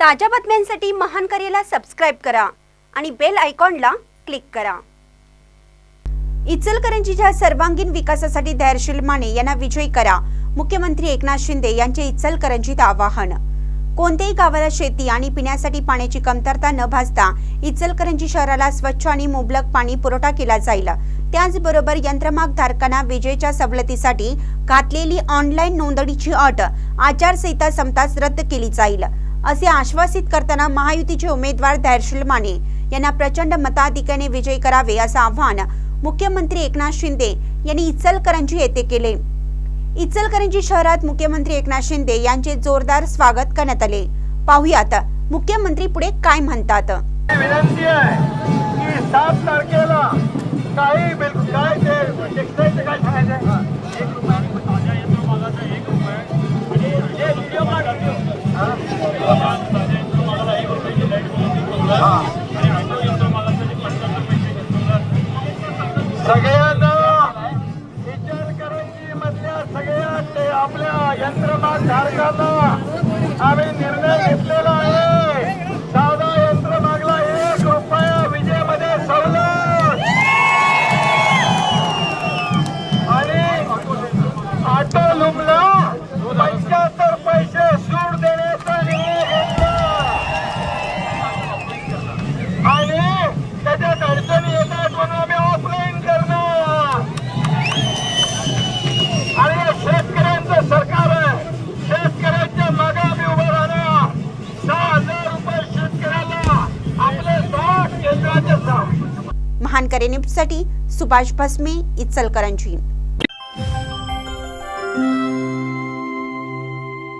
ताज्या बातम्यांसाठी महान करेला सबस्क्राईब करा आणि बेल आयकॉनला क्लिक करा. इचलकरंजीच्या सर्वांगीण विकासासाठी धैर्यशील माने यांना विजयी करा. मुख्यमंत्री एकनाथ शिंदे यांचे इचलकरंजीत आवाहन. कोणत्याही गावाला शेती आणि पिण्यासाठी पाण्याची कमतरता न भासता इचलकरंजी शहराला स्वच्छ आणि मुबलक पाणी पुरवठा केला जाईल. त्याचबरोबर यंत्रमाग धारकांना विजेच्या सवलतीसाठी घातलेली ऑनलाईन नोंदणीची अट आचारसंहिता संपताच रद्द केली जाईल. असे आश्वासित करताना महायुतीचे उमेदवार धैर्यशील माने यांना प्रचंड मताधिक्याने विजयी करावे असं आव्हान मुख्यमंत्री एकनाथ शिंदे यांनी इचलकरंजी येथे केले. इचलकरंजी शहरात मुख्यमंत्री एकनाथ शिंदे यांचे जोरदार स्वागत करण्यात आले. पाहुयात मुख्यमंत्री पुढे काय म्हणतात. विनंती आहे की सात तारखेला सगळ्यांना विचार करायची मधल्या सगळ्या ते आपल्या यंत्रमाग धारकांना साठ केंद्राचे साठ महान न्यूजसाठी सुभाष भस्मे इचलकरंजी.